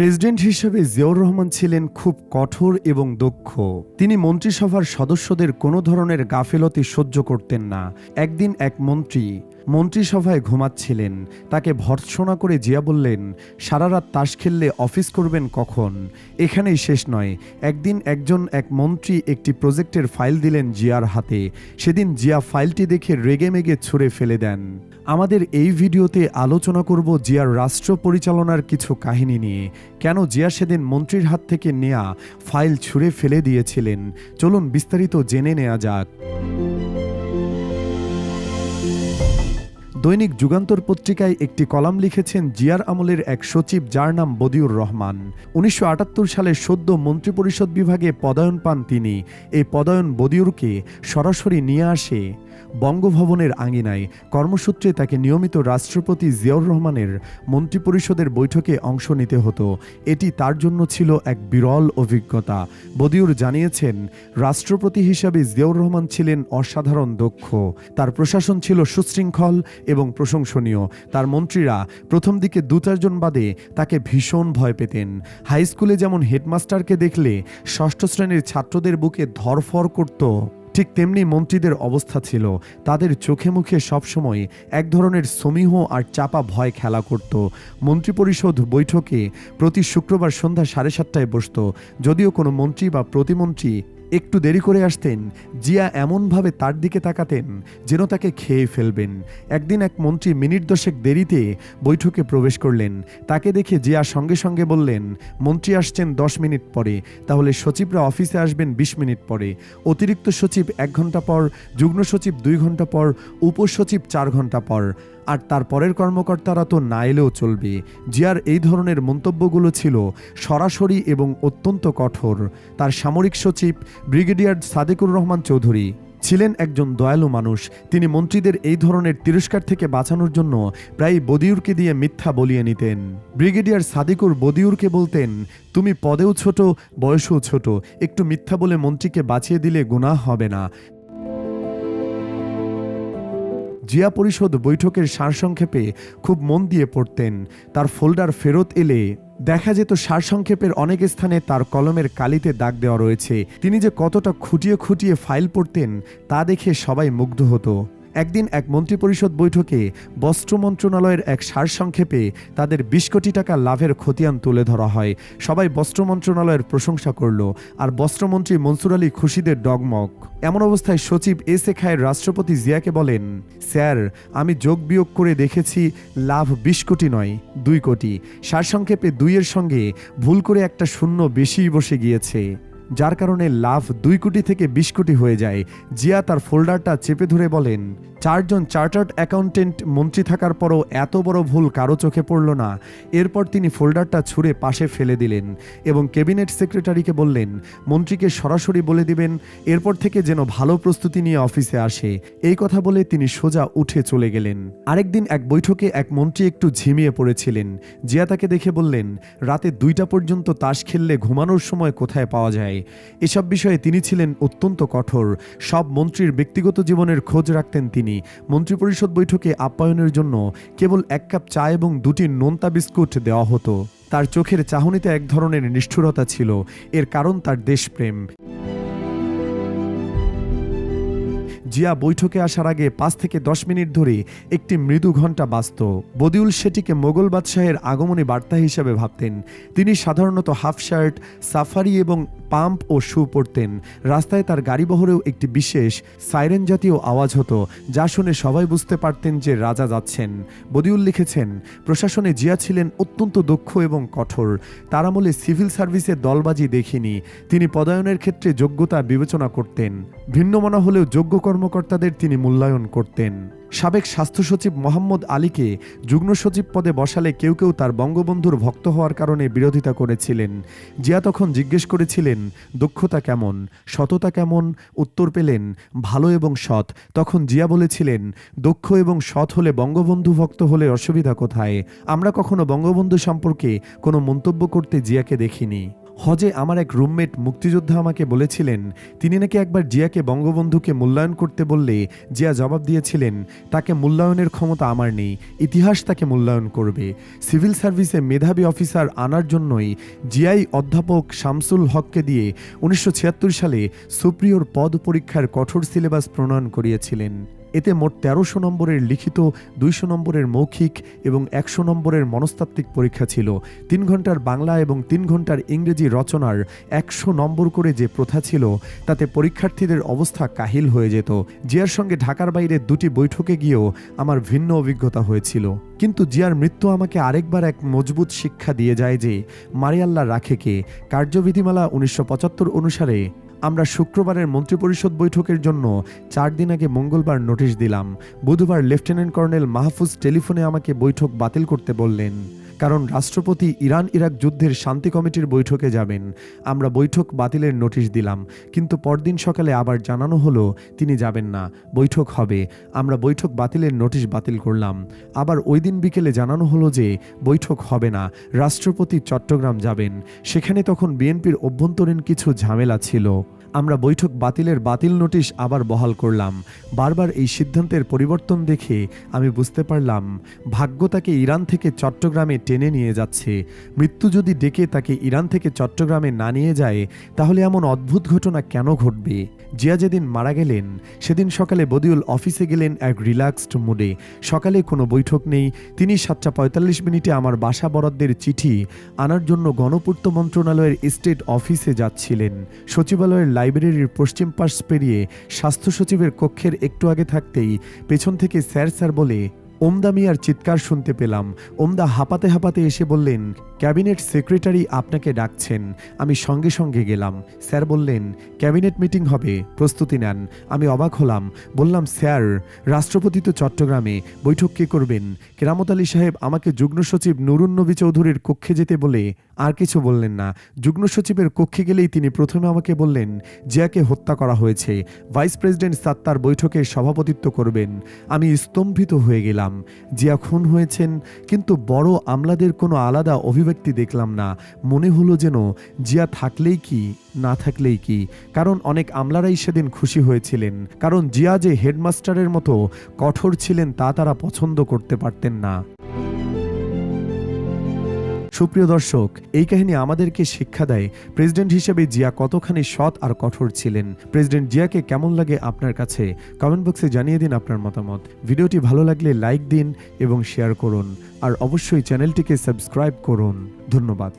President হিসেবে জিয়াউর রহমান ছিলেন খুব কঠোর এবং দক্ষ। তিনি মন্ত্রিসভার সদস্যদের কোনো ধরনের গাফিলতি সহ্য করতেন না। একদিন এক মন্ত্রী মন্ত্রিসভায় ঘুমাচ্ছিলেন। তাকে ভর্ৎসনা করে জিয়া বললেন, সারা রাত তাস খেললে অফিস করবেন কখন? এখানেই শেষ নয়। একদিন একজন এক মন্ত্রী একটি প্রজেক্টের ফাইল দিলেন জিয়ার হাতে। সেদিন জিয়া ফাইলটি দেখে রেগে মেগে ছুঁড়ে ফেলে দেন। আমাদের এই ভিডিওতে আলোচনা করব জিয়ার রাষ্ট্র পরিচালনার কিছু কাহিনী নিয়ে। কেন জিয়া সেদিন মন্ত্রীর হাত থেকে নেয়া ফাইল ছুঁড়ে ফেলে দিয়েছিলেন? চলুন বিস্তারিত জেনে নেওয়া যাক। দৈনিক যুগান্তর পত্রিকায় একটি কলাম লিখেছেন জিয়ার আমলের এক সচিব, যার নাম বদিউর রহমান। উনিশশো আটাত্তর সালে সদ্য মন্ত্রিপরিষদ বিভাগে পদায়ন পান তিনি। এই পদায়ন বদিউরকে সরাসরি নিয়ে আসে বঙ্গভবনের আঙিনায় কর্মসূত্রে তাকে নিয়মিত রাষ্ট্রপতি জিয়াউর রহমানের মন্ত্রিপরিষদের বৈঠকে অংশ নিতে হতো। এটি তার জন্য ছিল এক বিরল অভিজ্ঞতা। বদিউর জানিয়েছেন, রাষ্ট্রপতি হিসাবে জিয়াউর রহমান ছিলেন অসাধারণ দক্ষ। তার প্রশাসন ছিল সুশৃঙ্খল এবং প্রশংসনীয়। তার মন্ত্রীরা প্রথম দিকে দু চারজন বাদে তাকে ভীষণ ভয় পেতেন। হাই স্কুলে যেমন হেডমাস্টারকে দেখলে ষষ্ঠ শ্রেণির ছাত্রদের বুকে ধরফর করত। ঠিক তেমনি মন্ত্রীদের অবস্থা ছিল। তাদের চোখে মুখে সবসময় এক ধরনের সমীহ আর চাপা ভয় খেলা করত। মন্ত্রিপরিষদ বৈঠকে প্রতি শুক্রবার সন্ধ্যা সাড়ে সাতটায় বসত। যদিও কোনো মন্ত্রী বা প্রতিমন্ত্রী একটু দেরি করে আসতেন, জিয়া এমনভাবে তার দিকে তাকাতেন যেন তাকে খেয়ে ফেলবেন। একদিন এক মন্ত্রী মিনিট দশেক দেরিতে বৈঠকে প্রবেশ করলেন। তাকে দেখে জিয়া সঙ্গে সঙ্গে বললেন, মন্ত্রী আসছেন দশ মিনিট পরে, তাহলে সচিবরা অফিসে আসবেন বিশ মিনিট পরে। অতিরিক্ত সচিব এক ঘণ্টা পর, যুগ্ম সচিব দুই ঘণ্টা পর, উপসচিব চার ঘণ্টা পর। আর তার পরের কর্মকর্তারা তো না এলেও চলবে। জিয়ার এই ধরনের মন্তব্যগুলো ছিল সরাসরি এবং অত্যন্ত কঠোর। তার সামরিক সচিব ব্রিগেডিয়ার সাদেকুর রহমান চৌধুরী ছিলেন একজন দয়ালু মানুষ। তিনি মন্ত্রীদের এই ধরনের তিরস্কার থেকে বাঁচানোর জন্য প্রায় বদিউরকে দিয়ে মিথ্যা বলিয়ে নিতেন। ব্রিগেডিয়ার সাদিকুর বদিউরকে বলতেন, তুমি পদেও ছোট, বয়সেও ছোট। একটু মিথ্যা বলে মন্ত্রীকে বাঁচিয়ে দিলে গুণা হবে না। জিয়া পরিষদ বৈঠকের সারসংক্ষেপে খুব মন দিয়ে পড়তেন। তার ফোল্ডার ফেরত এলে দেখা যেত সারসংক্ষেপের অনেক স্থানে তার কলমের কালিতে দাগ দেওয়া রয়েছে। তিনি যে কতটা খুঁটিয়ে খুঁটিয়ে ফাইল পড়তেন, তা দেখে সবাই মুগ্ধ হতো। একদিন এক মন্ত্রিপরিষদ বৈঠকে বস্ত্র মন্ত্রণালয়ের এক সারসংক্ষেপে তাদের বিশ কোটি টাকা লাভের খতিয়ান তুলে ধরা হয়। সবাই বস্ত্র মন্ত্রণালয়ের প্রশংসা করল আর বস্ত্রমন্ত্রী মনসুর আলী খুশিদের ডগমগ। এমন অবস্থায় সচিব এস এ খায়ের রাষ্ট্রপতি জিয়াকে বলেন, স্যার, আমি যোগ বিয়োগ করে দেখেছি লাভ বিশ কোটি নয়, দুই কোটি। সারসংক্ষেপে দুইয়ের সঙ্গে ভুল করে একটা শূন্য বেশি বসে গিয়েছে। যার কারণে লাভ দুই কোটি থেকে বিশ কোটি হয়ে যায়। জিয়া তার ফোল্ডারটা চেপে ধরে বলেন চারজন চার্টার্ড অ্যাকাউন্টেন্ট মন্ত্রী থাকার পরও এত বড় ভুল কারও চোখে পড়ল না। এরপর তিনি ফোল্ডারটা ছুঁড়ে পাশে ফেলে দিলেন এবং ক্যাবিনেট সেক্রেটারিকে বললেন, মন্ত্রীকে সরাসরি বলে দিবেন, এরপর থেকে যেন ভালো প্রস্তুতি নিয়ে অফিসে আসে। এই কথা বলে তিনি সোজা উঠে চলে গেলেন। আরেকদিন এক বৈঠকে এক মন্ত্রী একটু ঝিমিয়ে পড়েছিলেন। জিয়া তাকে দেখে বললেন, রাতে দুইটা পর্যন্ত তাস খেললে ঘুমানোর সময় কোথায় পাওয়া যায়? এসব বিষয়ে তিনি ছিলেন অত্যন্ত কঠোর। সব মন্ত্রীর ব্যক্তিগত জীবনের খোঁজ রাখতেন তিনি। মন্ত্রিপরিষদ বৈঠকে আপ্যায়নের জন্য কেবল এক কাপ চা এবং দুটি নোনতা বিস্কুট দেওয়া হতো। তার চোখের চাহনিতে এক ধরনের নিষ্ঠুরতা ছিল। এর কারণ তার দেশপ্রেম। জিয়া বৈঠকে আসার আগে পাঁচ থেকে দশ মিনিট ধরে একটি মৃদু ঘণ্টা বাজত। বদিউল সেটিকে মোগল বাদশাহের আগমনী বার্তা হিসেবে ভাবতেন। তিনি সাধারণত হাফ শার্ট, সাফারি এবং পাম্প ও শু পরতেন। রাস্তায় তার গাড়িবহরেও একটি বিশেষ সাইরেন জাতীয় আওয়াজ হতো, যা শুনে সবাই বুঝতে পারতেন যে রাজা যাচ্ছেন। বদিউল লিখেছেন, প্রশাসনে জিয়া ছিলেন অত্যন্ত দক্ষ এবং কঠোর। তার আমলে সিভিল সার্ভিসে দলবাজি দেখিনি। তিনি পদায়নের ক্ষেত্রে যোগ্যতা বিবেচনা করতেন। ভিন্ন মনা হলেও যোগ্য কর্মকর্তাদের তিনি মূল্যায়ন করতেন। সাবেক স্বাস্থ্য সচিব মোহাম্মদ আলীকে যুগ্ম সচিব পদে বসালে কেউ কেউ তার বঙ্গবন্ধুর ভক্ত হওয়ার কারণে বিরোধিতা করেছিলেন। জিয়া তখন জিজ্ঞেস করেছিলেন দক্ষতা কেমন? সততা কেমন? উত্তর পেলেন, ভালো এবং সৎ। তখন জিয়া বলেছিলেন দক্ষ এবং সৎ হলে বঙ্গবন্ধু ভক্ত হলে অসুবিধা কোথায়? আমরা কখনো বঙ্গবন্ধু সম্পর্কে কোনো মন্তব্য করতে জিয়াকে দেখিনি। হজে আমার এক রুমমেট মুক্তিযোদ্ধা আমাকে বলেছিলেন, তিনি নাকি একবার জিয়াকে বঙ্গবন্ধুকে মূল্যায়ন করতে বললে জিয়া জবাব দিয়েছিলেন, তাকে মূল্যায়নের ক্ষমতা আমার নেই, ইতিহাস তাকে মূল্যায়ন করবে। সিভিল সার্ভিসে মেধাবী অফিসার আনার জন্যই জিয়াই অধ্যাপক শামসুল হককে দিয়ে উনিশশো ছিয়াত্তর সালে সুপ্রিয়র পদ পরীক্ষার কঠোর সিলেবাস প্রণয়ন করিয়েছিলেন। এতে মোট তেরোশো নম্বরের লিখিত, দুইশো নম্বরের মৌখিক এবং একশো নম্বরের মনস্তাত্ত্বিক পরীক্ষা ছিল। তিন ঘণ্টার বাংলা এবং তিন ঘণ্টার ইংরেজি রচনার একশো নম্বর করে যে প্রথা ছিল, তাতে পরীক্ষার্থীদের অবস্থা কাহিল হয়ে যেত। জিয়ার সঙ্গে ঢাকার বাইরে দুটি বৈঠকে গিয়েও আমার ভিন্ন অভিজ্ঞতা হয়েছিল। কিন্তু জিয়ার মৃত্যু আমাকে আরেকবার এক মজবুত শিক্ষা দিয়ে যায় যে মারিয়াল্লা রাখে কে? কার্যবিধিমালা উনিশশো পঁচাত্তর অনুসারে আমরা শুক্রবারের মন্ত্রিপরিষদ বৈঠকের জন্য চার দিন আগে মঙ্গলবার নোটিশ দিলাম। বুধবার লেফটেন্যান্ট কর্নেল মাহফুজ টেলিফোনে আমাকে বৈঠক বাতিল করতে বললেন। কারণ রাষ্ট্রপতি ইরান ইরাক যুদ্ধের শান্তি কমিটির বৈঠকে যাবেন। আমরা বৈঠক বাতিলের নোটিশ দিলাম, কিন্তু পরদিন সকালে আবার জানানো হলো, তিনি যাবেন না। বৈঠক হবে। আমরা বৈঠক বাতিলের নোটিশ বাতিল করলাম। আবার ওই দিন বিকেলে জানানো হলো যে, বৈঠক হবে না। রাষ্ট্রপতি চট্টগ্রাম যাবেন। সেখানে তখন বিএনপির অভ্যন্তরীণ কিছু ঝামেলা ছিল। আমরা বৈঠক বাতিলের বাতিল নোটিশ আবার বহাল করলাম। বারবার এই সিদ্ধান্তের পরিবর্তন দেখে আমি বুঝতে পারলাম, ভাগ্য তাকে ইরান থেকে চট্টগ্রামে টেনে নিয়ে যাচ্ছে। মৃত্যু যদি ডেকে তাকে ইরান থেকে চট্টগ্রামে না নিয়ে যায়, তাহলে এমন অদ্ভুত ঘটনা কেন ঘটবে? জিয়া যেদিন মারা গেলেন, সেদিন সকালে বদিউল অফিসে গেলেন এক রিল্যাক্সড মুডে। সকালে কোনো বৈঠক নেই, তিনি সাতটা পঁয়তাল্লিশ মিনিটে আমার বাসা বরাদ্দের চিঠি আনার জন্য গণপূর্ত মন্ত্রণালয়ের স্টেট অফিসে যাচ্ছিলেন। সচিবালয়ের লাইব্রেরির পশ্চিম পাশ পেরিয়ে স্বাস্থ্য সচিবের কক্ষের একটু আগে থাকতেই পেছন থেকে স্যার স্যার বলে ওমদা মিয়ার চিৎকার শুনতে পেলাম। ওমদা হাঁপাতে হাঁপাতে এসে বললেন, ক্যাবিনেট সেক্রেটারি আপনাকে ডাকছেন। আমি সঙ্গে সঙ্গে গেলাম। স্যার বললেন, ক্যাবিনেট মিটিং হবে। প্রস্তুতি নেন। আমি অবাক হলাম। বললাম, স্যার, রাষ্ট্রপতি তো চট্টগ্রামে। বৈঠক কে করবেন? কেরামত আলী সাহেব আমাকে যুগ্ম সচিব নুরুন নবী চৌধুরীর কক্ষে যেতে বলে, আর কিছু বললেন না। যুগ্ম সচিবের কক্ষে গেলেই তিনি প্রথমে আমাকে বললেন, জিয়াকে হত্যা করা হয়েছে। ভাইস প্রেসিডেন্ট সাত্তার বৈঠকে সভাপতিত্ব করবেন। আমি স্তম্ভিত হয়ে গেলাম। জিয়া খুন হয়েছেন, কিন্তু বড় আমলাদের কোনো আলাদা অভিব্যক্তি দেখলাম না। মনে হলো যেন জিয়া থাকলেই কি, না থাকলেই কি। কারণ অনেক আমলারাই সেদিন খুশি হয়েছিলেন। কারণ জিয়া যে হেডমাস্টারের মতো কঠোর ছিলেন তা তারা পছন্দ করতে পারতেন না। সুপ্রিয় দর্শক, এই কাহিনী আমাদেরকে শিক্ষা দেয়। প্রেসিডেন্ট হিসেবে জিয়া কতখানি সৎ আর কঠোর ছিলেন? প্রেসিডেন্ট জিয়াকে কেমন লাগে আপনার কাছে? কমেন্ট বক্সে জানিয়ে দিন আপনার মতামত। ভিডিওটি ভালো লাগলে লাইক দিন এবং শেয়ার করুন। আর অবশ্যই চ্যানেলটিকে সাবস্ক্রাইব করুন। ধন্যবাদ।